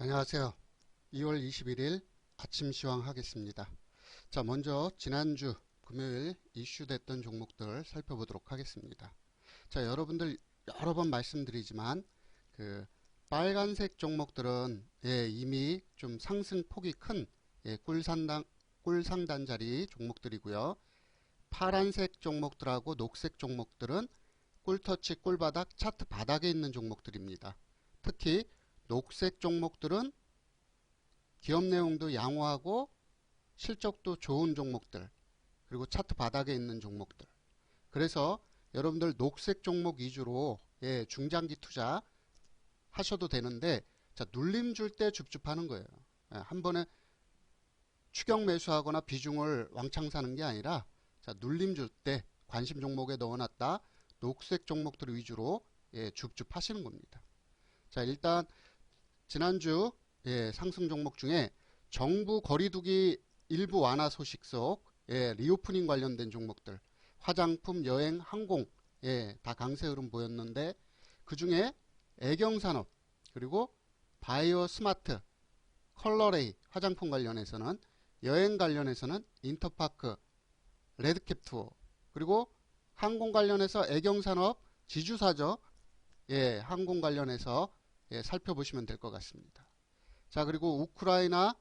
안녕하세요. 2월 21일 아침 시황 하겠습니다. 자, 먼저 지난주 금요일 이슈됐던 종목들 살펴보도록 하겠습니다. 자, 여러분들 여러 번 말씀드리지만 그 빨간색 종목들은 예, 이미 좀 상승폭이 큰 예, 꿀상단 꿀상단 자리 종목들이고요. 파란색 종목들하고 녹색 종목들은 꿀터치 꿀바닥 차트 바닥에 있는 종목들입니다. 특히 녹색 종목들은 기업 내용도 양호하고 실적도 좋은 종목들 그리고 차트 바닥에 있는 종목들. 그래서 여러분들 녹색 종목 위주로 예, 중장기 투자 하셔도 되는데 자 눌림 줄 때 줍줍하는 거예요. 예, 한 번에 추격 매수하거나 비중을 왕창 사는 게 아니라 자 눌림 줄 때 관심 종목에 넣어놨다. 녹색 종목들 위주로 예, 줍줍 하시는 겁니다. 자 일단 지난주 예, 상승 종목 중에 정부 거리두기 일부 완화 소식 속 예, 리오프닝 관련된 종목들 화장품, 여행, 항공 예, 다 강세 흐름 보였는데 그 중에 애경산업 그리고 바이오 스마트 컬러레이 화장품 관련해서는 여행 관련해서는 인터파크 레드캡 투어 그리고 항공 관련해서 애경산업 지주사죠 예, 항공 관련해서 예, 살펴보시면 될 것 같습니다. 자 그리고 우크라이나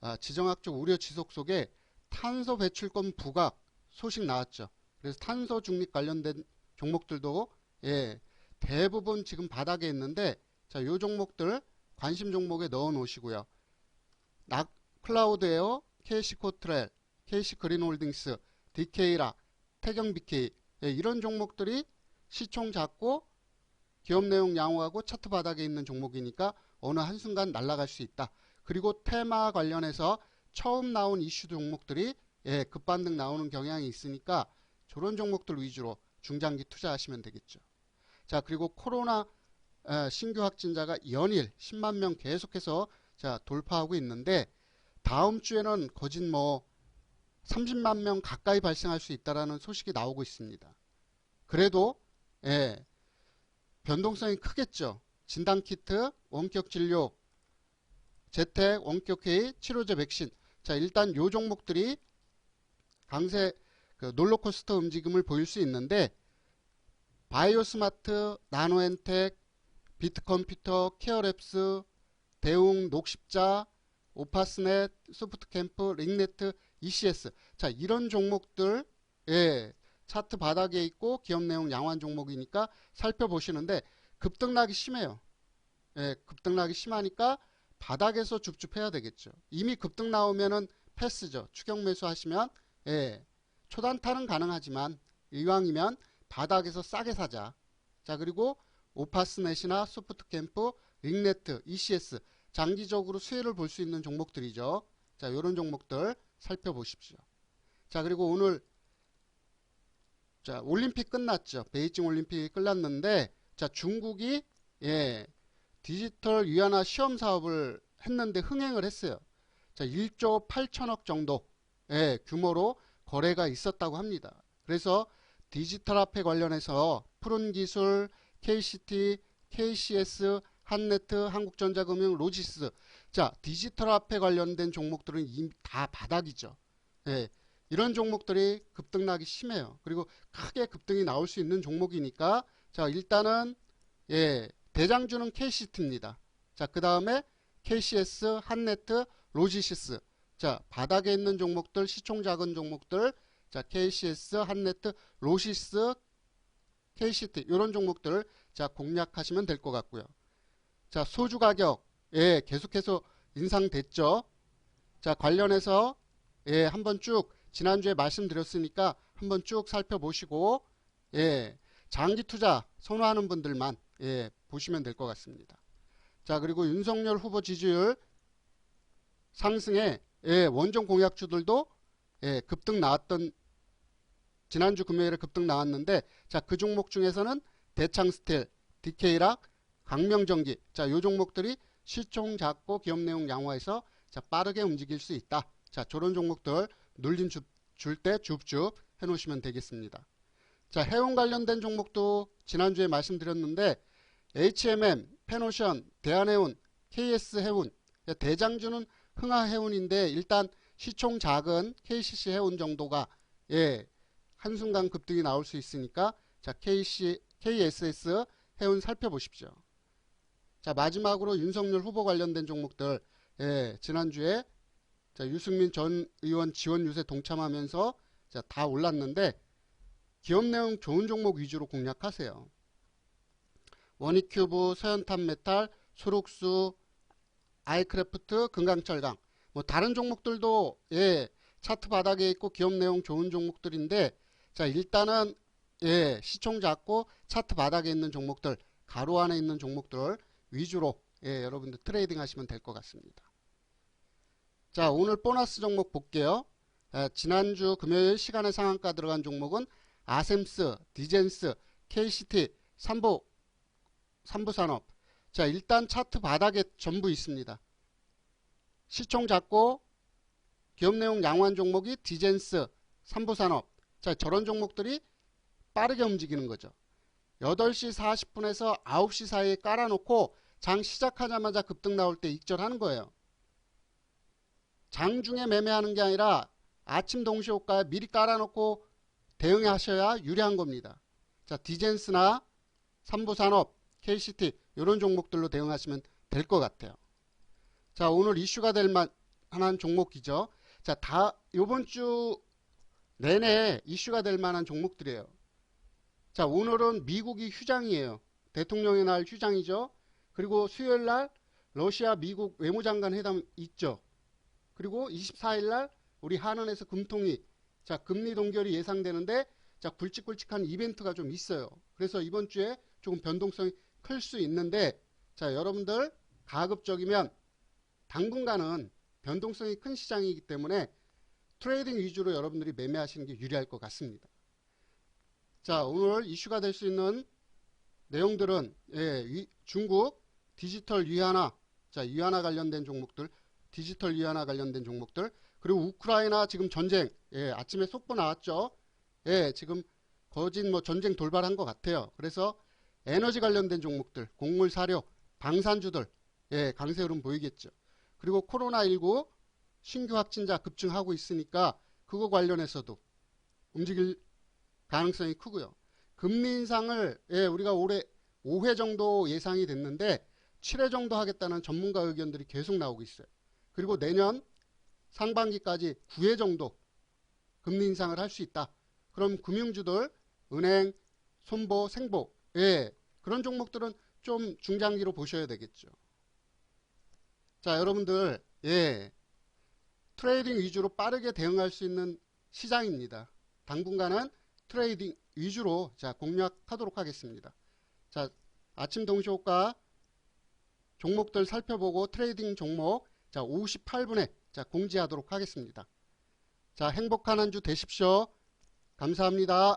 아, 지정학적 우려 지속 속에 탄소 배출권 부각 소식 나왔죠. 그래서 탄소 중립 관련된 종목들도 예, 대부분 지금 바닥에 있는데 자, 요 종목들 관심 종목에 넣어 놓으시고요. 낙 클라우드 에어, KC코트렐, KC그린 홀딩스, DK라, 태경BK 예, 이런 종목들이 시총 작고 기업 내용 양호하고 차트 바닥에 있는 종목이니까 어느 한순간 날아갈 수 있다. 그리고 테마 관련해서 처음 나온 이슈 종목들이 예, 급반등 나오는 경향이 있으니까 저런 종목들 위주로 중장기 투자하시면 되겠죠. 자 그리고 코로나 에, 신규 확진자가 연일 10만 명 계속해서 자 돌파하고 있는데 다음 주에는 거짓 뭐 30만 명 가까이 발생할 수 있다라는 소식이 나오고 있습니다. 그래도 예, 변동성이 크겠죠. 진단키트, 원격 진료, 재택, 원격 회의, 치료제 백신. 자, 일단 요 종목들이 강세 그 롤러코스터 움직임을 보일 수 있는데 바이오스마트, 나노엔텍, 비트컴퓨터, 케어랩스, 대웅, 녹십자, 오파스넷, 소프트캠프, 링네트, ECS. 자, 이런 종목들 예, 차트 바닥에 있고 기업 내용 양호한 종목이니까 살펴보시는데 급등락이 심해요. 예, 급등락이 심하니까 바닥에서 줍줍해야 되겠죠. 이미 급등 나오면은 패스죠. 추격 매수 하시면 예, 초단타는 가능하지만 이왕이면 바닥에서 싸게 사자. 자 그리고 오파스넷이나 소프트캠프, 링네트, ECS 장기적으로 수혜를 볼 수 있는 종목들이죠. 자 이런 종목들 살펴보십시오. 자 그리고 오늘 자, 올림픽 끝났죠. 베이징 올림픽이 끝났는데, 자, 중국이, 예, 디지털 위안화 시험 사업을 했는데 흥행을 했어요. 자, 1조 8천억 정도, 예, 규모로 거래가 있었다고 합니다. 그래서 디지털 화폐 관련해서 푸른 기술, KCT, KCS, 한네트, 한국전자금융, 로지스. 자, 디지털 화폐 관련된 종목들은 이미 다 바닥이죠. 예, 이런 종목들이 급등락이 심해요. 그리고 크게 급등이 나올 수 있는 종목이니까 자 일단은 예 대장주는 KCT입니다. 자 그 다음에 KCS, 한네트, 로지시스 자 바닥에 있는 종목들 시총 작은 종목들 자 KCS, 한네트, 로시스, KCT 이런 종목들 자 공략하시면 될 것 같고요. 자 소주 가격 예 계속해서 인상됐죠. 자 관련해서 예 한번 쭉 지난주에 말씀드렸으니까 한번 쭉 살펴보시고 예, 장기 투자 선호하는 분들만 예, 보시면 될 것 같습니다. 자 그리고 윤석열 후보 지지율 상승에 예, 원정 공약주들도 예, 급등 나왔던 지난주 금요일에 급등 나왔는데 자 그 종목 중에서는 대창스틸, DK락, 강명전기 자요 종목들이 시총 작고 기업 내용 양호해서 자 빠르게 움직일 수 있다. 자 저런 종목들 눌림 줄 때 줍줍 해 놓으시면 되겠습니다. 자, 해운 관련된 종목도 지난주에 말씀드렸는데 HMM, 페노션, 대한해운 KS 해운, 대장주는 흥하 해운인데 일단 시총 작은 KCC 해운 정도가 예, 한순간 급등이 나올 수 있으니까 자, KC, KSS 해운 살펴보십시오. 자, 마지막으로 윤석열 후보 관련된 종목들 예, 지난주에 자, 유승민 전 의원 지원 유세 동참하면서 자, 다 올랐는데 기업 내용 좋은 종목 위주로 공략하세요. 원익큐브, 서현탄 메탈, 수록수, 아이크래프트, 금강철강 뭐 다른 종목들도 예, 차트 바닥에 있고 기업 내용 좋은 종목들인데 자 일단은 예, 시총 작고 차트 바닥에 있는 종목들 가로 안에 있는 종목들 위주로 예, 여러분들 트레이딩 하시면 될 것 같습니다. 자 오늘 보너스 종목 볼게요. 아, 지난주 금요일 시간의 상한가 들어간 종목은 아셈스, 디젠스, KCT, 삼보, 삼부산업. 자 일단 차트 바닥에 전부 있습니다. 시총 작고 기업 내용 양호한 종목이 디젠스, 삼부산업. 자 저런 종목들이 빠르게 움직이는 거죠. 8시 40분에서 9시 사이에 깔아놓고 장 시작하자마자 급등 나올 때 익절하는 거예요. 장중에 매매하는 게 아니라 아침 동시 호가에 미리 깔아놓고 대응하셔야 유리한 겁니다. 자, 디젠스나 삼부산업, KCT 이런 종목들로 대응하시면 될 것 같아요. 자, 오늘 이슈가 될 만한 종목이죠. 자, 다 요번 주 내내 이슈가 될 만한 종목들이에요. 자, 오늘은 미국이 휴장이에요. 대통령의 날 휴장이죠. 그리고 수요일 날 러시아 미국 외무장관 회담 있죠. 그리고 24일 날 우리 한은에서 금통위 자 금리 동결이 예상되는데 자 굵직굵직한 이벤트가 좀 있어요. 그래서 이번 주에 조금 변동성이 클 수 있는데 자 여러분들 가급적이면 당분간은 변동성이 큰 시장이기 때문에 트레이딩 위주로 여러분들이 매매하시는 게 유리할 것 같습니다. 자 오늘 이슈가 될 수 있는 내용들은 예, 위, 중국 디지털 위안화 자 위안화 관련된 종목들 디지털 위안화 관련된 종목들 그리고 우크라이나 지금 전쟁 예, 아침에 속보 나왔죠 예, 지금 거진 뭐 전쟁 돌발한 것 같아요 그래서 에너지 관련된 종목들 곡물 사료 방산주들 예, 강세 흐름 보이겠죠 그리고 코로나19 신규 확진자 급증하고 있으니까 그거 관련해서도 움직일 가능성이 크고요. 금리 인상을 예, 우리가 올해 5회 정도 예상이 됐는데 7회 정도 하겠다는 전문가 의견들이 계속 나오고 있어요. 그리고 내년 상반기까지 9회 정도 금리 인상을 할 수 있다. 그럼 금융주들 은행, 손보, 생보 예, 그런 종목들은 좀 중장기로 보셔야 되겠죠. 자, 여러분들 예. 트레이딩 위주로 빠르게 대응할 수 있는 시장입니다. 당분간은 트레이딩 위주로 자 공략하도록 하겠습니다. 자 아침 동시호가 종목들 살펴보고 트레이딩 종목 자 58분에 자 공지하도록 하겠습니다. 자 행복한 한 주 되십시오. 감사합니다.